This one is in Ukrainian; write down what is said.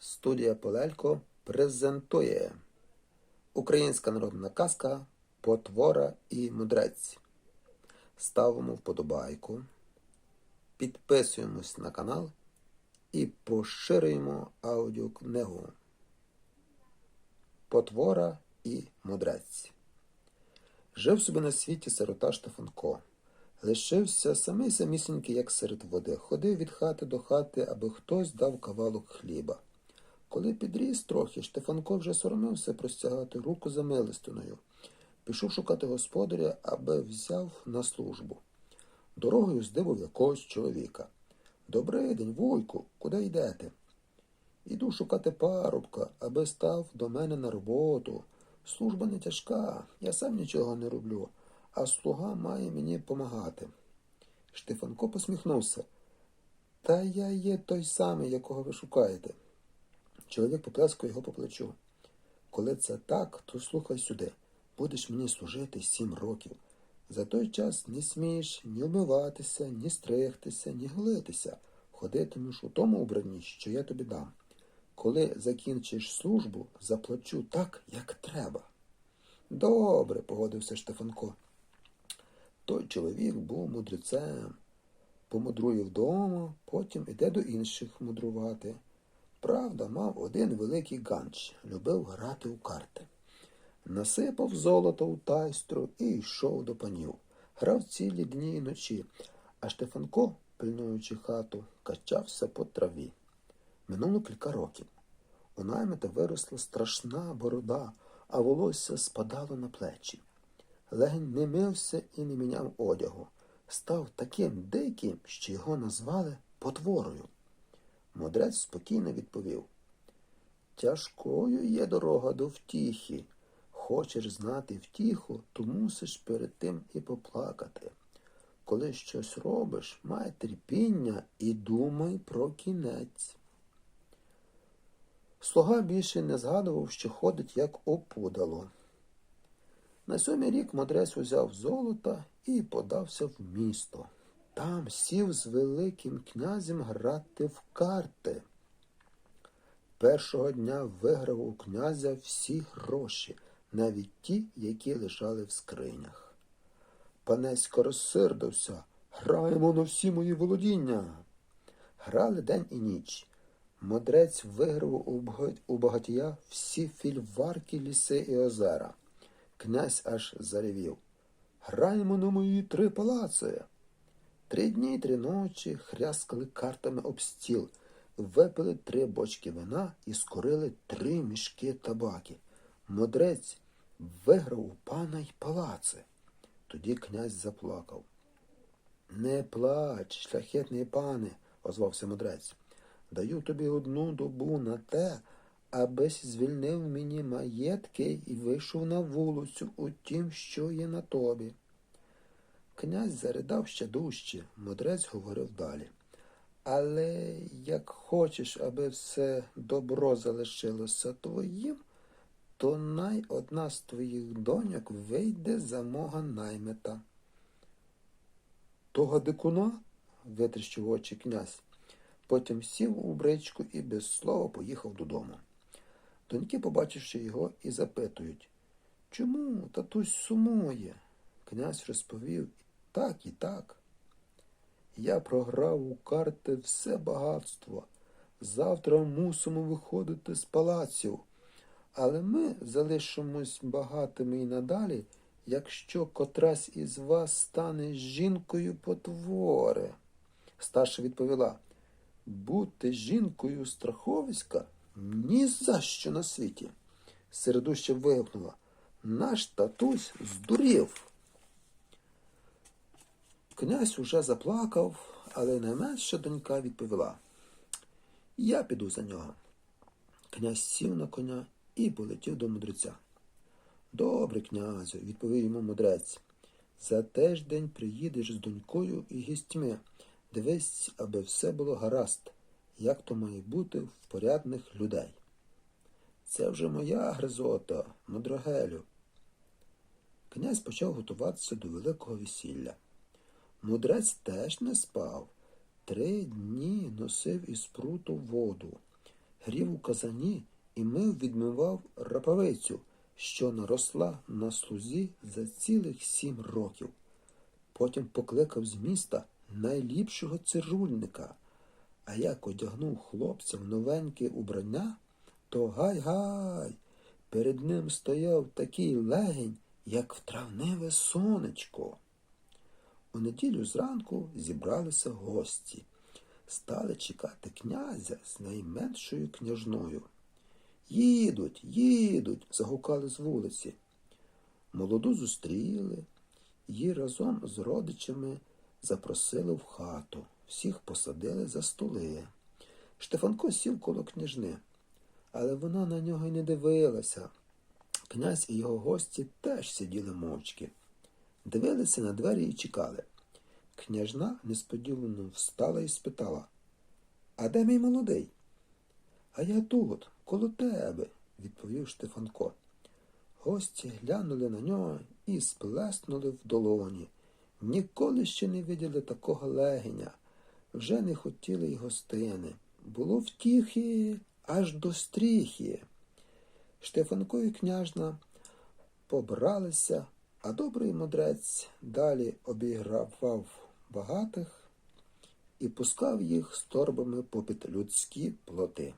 Студія Полелько презентує Українська народна казка Потвора і мудрець. Ставимо вподобайку, підписуємось на канал і поширюємо аудіокнигу Потвора і мудрець. Жив собі на світі сирота Штефанко. Лишився самий самісінький, як серед води. Ходив від хати до хати, аби хтось дав кавалок хліба. Коли підріс трохи, Штефанко вже соромився простягати руку за милостиною. Пішов шукати господаря, аби взяв на службу. Дорогою здивив якогось чоловіка. Добрий день, вуйку, куди йдете? Іду шукати парубка, аби став до мене на роботу. Служба не тяжка, я сам нічого не роблю, а слуга має мені помагати. Штефанко посміхнувся. Та я є той самий, якого ви шукаєте. Чоловік поплескав його по плечу. Коли це так, то слухай сюди. Будеш мені служити сім років. За той час не смієш ні вмиватися, ні стригтися, ні голитися. Ходитимеш у тому убранні, що я тобі дам. Коли закінчиш службу, заплачу так, як треба. Добре, погодився Штефанко. Той чоловік був мудрецем. Помудрує вдома, потім іде до інших мудрувати. Правда, мав один великий ганч, любив грати у карти. Насипав золото у тайстру і йшов до панів. Грав цілі дні і ночі, а Штефанко, пильнуючи хату, качався по траві. Минуло кілька років. У наймита виросла страшна борода, а волосся спадало на плечі. Легень не мився і не міняв одягу. Став таким диким, що його назвали потворою. Мудрець спокійно відповів Тяжкою є дорога до втіхи. Хочеш знати втіху, то мусиш перед тим і поплакати. Коли щось робиш, май терпіння і думай про кінець. Слуга більше не згадував, що ходить як опудало. На сьомий рік мудрець узяв золота і подався в місто. Там сів з Великим князем грати в карти. Першого дня виграв у князя всі гроші, навіть ті, які лежали в скринях. Панесько розсердився. Граємо на всі мої володіння. Грали день і ніч. Мудрець виграв у багатія всі фільварки, ліси і озера. Князь аж заревів. Граємо на мої три палаци. Три дні й три ночі хряскали картами об стіл, випили три бочки вина і скорили три мішки табаки. Мудрець виграв у пана й палаци. Тоді князь заплакав. Не плач, шляхетний пане, озвався мудрець. Даю тобі одну добу на те, абись звільнив мені маєтки і вийшов на вулицю у тім, що є на тобі. Князь заридав ще дужче, мудрець говорив далі. Але як хочеш, аби все добро залишилося твоїм, то най одна з твоїх доньок вийде за мого наймита. Того дикуна? витріщив очі князь. Потім сів у бричку і без слова поїхав додому. Доньки, побачивши його, і запитують Чому татусь сумує? Князь розповів так і так. Я програв у карти все багатство. Завтра мусимо виходити з палаців. Але ми залишимось багатими і надалі, якщо котрась із вас стане жінкою потвори. Старша відповіла бути жінкою страховиська ні за що на світі. Середуща вигукнула наш татусь здурів. Князь уже заплакав, але найменша донька відповіла Я піду за нього. Князь сів на коня і полетів до мудреця. Добре, князю, відповів йому мудрець. За тиждень приїдеш з донькою і гістьми. Дивись, аби все було гаразд, як то має бути в порядних людей. Це вже моя гризота, мудрогелю. Князь почав готуватися до великого весілля. Мудрець теж не спав. Три дні носив із пруту воду. грів у казані і мив відмивав рапавицю, що наросла на слузі за цілих сім років. Потім покликав з міста найліпшого цирульника, а як одягнув хлопця в новеньке убрання, то гай-гай, перед ним стояв такий легень, як в травневе сонечко. У неділю зранку зібралися гості, стали чекати князя з найменшою княжною. Їдуть, їдуть, загукали з вулиці. Молоду зустріли, її разом з родичами запросили в хату, всіх посадили за столи. Штефанко сів коло княжни, але вона на нього й не дивилася. Князь і його гості теж сиділи мовчки, дивилися на двері і чекали. Княжна несподівано встала і спитала А де мій молодий? А я тут, коло тебе, відповів Штефанко. Гості глянули на нього і сплеснули в долоні. Ніколи ще не виділи такого легеня, вже не хотіли й гостини. Було втіхи аж до стріхи. Штефанко і княжна побралися, а добрий мудрець далі обігравав багатих і пускав їх з торбами попід людські плоти.